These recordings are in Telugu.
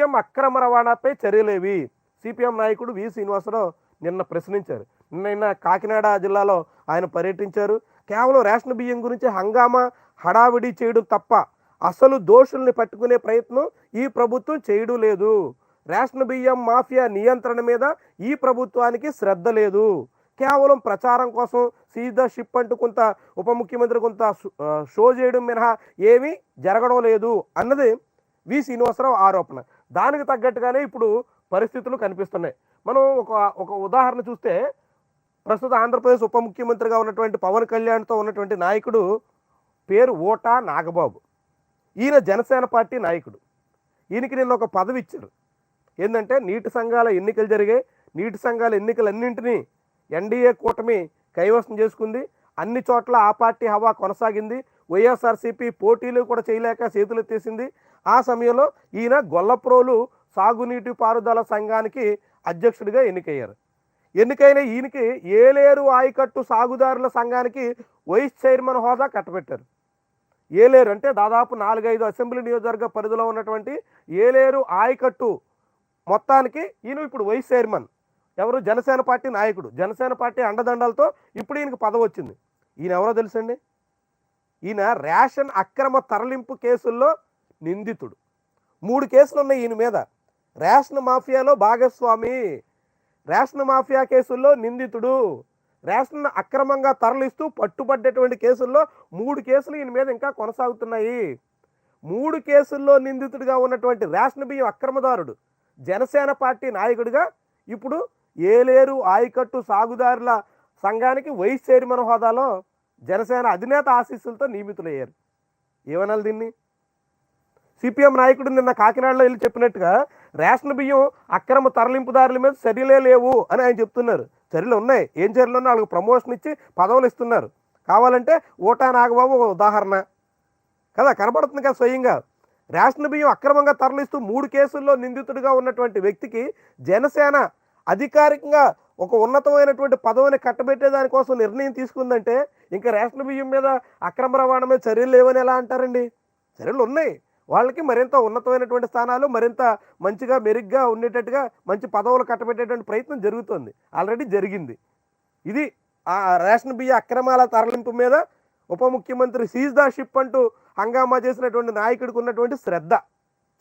బియ్యం అక్రమ రవాణాపై చర్యలేవి. సిపిఎం నాయకుడు వి శ్రీనివాసరావు నిన్న ప్రశ్నించారు. నిన్న కాకినాడ జిల్లాలో ఆయన పర్యటించారు. కేవలం రేషన్ బియ్యం గురించి హంగామా హడావిడి చేయడం తప్ప అసలు దోషుల్ని పట్టుకునే ప్రయత్నం ఈ ప్రభుత్వం చేయడం లేదు. రేషన్ బియ్యం మాఫియా నియంత్రణ మీద ఈ ప్రభుత్వానికి శ్రద్ధ లేదు. కేవలం ప్రచారం కోసం సీదా షిప్ అంటూ కొంత ఉప ముఖ్యమంత్రి కొంత షో- షో చేయడం మినహా ఏమీ జరగడం లేదు అన్నది వి శ్రీనివాసరావు ఆరోపణ. దానికి తగ్గట్టుగానే ఇప్పుడు పరిస్థితులు కనిపిస్తున్నాయి. మనం ఒక ఒక ఉదాహరణ చూస్తే ప్రస్తుత ఆంధ్రప్రదేశ్ ఉప ముఖ్యమంత్రిగా ఉన్నటువంటి పవన్ కళ్యాణ్తో ఉన్నటువంటి నాయకుడు పేరు ఓటా నాగబాబు. ఈయన జనసేన పార్టీ నాయకుడు. ఈయనకి నిన్న ఒక పదవి ఇచ్చారు. ఏంటంటే నీటి సంఘాల ఎన్నికలు జరిగాయి. నీటి సంఘాల ఎన్నికలన్నింటినీ ఎన్డీఏ కూటమి కైవసం చేసుకుంది. అన్ని చోట్ల ఆ పార్టీ హవా కొనసాగింది. వైఎస్ఆర్సీపీ పోటీలు కూడా చేయలేక చేతులు తీసింది ఆ సమయంలో ఈయన గొల్లప్రోలు సాగునీటి పారుదల సంఘానికి అధ్యక్షుడిగా ఎన్నికయ్యారు. ఎన్నికైన ఈయనకి ఏలేరు ఆయకట్టు సాగుదారుల సంఘానికి వైస్ చైర్మన్ హోదా కట్టబెట్టారు. ఏలేరు అంటే దాదాపు నాలుగైదు అసెంబ్లీ నియోజకవర్గ పరిధిలో ఉన్నటువంటి ఏలేరు ఆయకట్టు మొత్తానికి ఈయన ఇప్పుడు వైస్ చైర్మన్. ఎవరు? జనసేన పార్టీ నాయకుడు. జనసేన పార్టీ అండదండలతో ఇప్పుడు ఈయనకి పదవి వచ్చింది. ఈయన ఎవరో తెలుసండి? ఈయన రేషన్ అక్రమ తరలింపు కేసుల్లో నిందితుడు. మూడు కేసులు ఉన్నాయి ఈయన మీద. రేషన్ మాఫియాలో భాగస్వామి రేషన్ మాఫియా కేసుల్లో నిందితుడు. రేషన్ అక్రమంగా తరలిస్తూ పట్టుబడ్డటువంటి కేసుల్లో మూడు కేసులు ఈయన మీద ఇంకా కొనసాగుతున్నాయి. మూడు కేసుల్లో నిందితుడిగా ఉన్నటువంటి రేషన్ బియ్యం అక్రమదారుడు జనసేన పార్టీ నాయకుడిగా ఇప్పుడు ఏలేరు ఆయకట్టు సాగుదారుల సంఘానికి వైస్ చైర్మన్ హోదాలో జనసేన అధినేత ఆశీస్సులతో నియమితులయ్యారు. ఏమనాలి దీన్ని? సిపిఎం నాయకుడు నిన్న కాకినాడలో వెళ్ళి చెప్పినట్టుగా రేషన్ బియ్యం అక్రమ తరలింపుదారుల మీద చర్యలే లేవు అని ఆయన చెప్తున్నారు. చర్యలు ఉన్నాయి. ఏం చర్యలు ఉన్నాయి? వాళ్ళకి ప్రమోషన్ ఇచ్చి పదవులు ఇస్తున్నారు. కావాలంటే ఓటా నాగబాబు ఒక ఉదాహరణ. కదా కనబడుతుంది కదా స్వయంగా. రేషన్ బియ్యం అక్రమంగా తరలిస్తూ మూడు కేసుల్లో నిందితుడిగా ఉన్నటువంటి వ్యక్తికి జనసేన అధికారికంగా ఒక ఉన్నతమైనటువంటి పదవిని కట్టబెట్టే దానికోసం నిర్ణయం తీసుకుందంటే ఇంకా రేషన్ బియ్యం మీద అక్రమ రవాణా మీద చర్యలు లేవని ఎలా అంటారండి? చర్యలు ఉన్నాయి. వాళ్ళకి మరింత ఉన్నతమైనటువంటి స్థానాలు మరింత మంచిగా మెరుగ్గా ఉండేటట్టుగా మంచి పదవులు కట్టబెట్టేటువంటి ప్రయత్నం జరుగుతుంది. ఆల్రెడీ జరిగింది. ఇది ఆ రేషన్ బియ్య అక్రమాల తరలింపు మీద ఉప ముఖ్యమంత్రి సీజ్ ద షిప్ అంటూ హంగామా చేసినటువంటి నాయకుడికి ఉన్నటువంటి శ్రద్ధ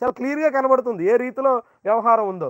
చాలా క్లియర్గా కనబడుతుంది. ఏ రీతిలో వ్యవహారం ఉందో.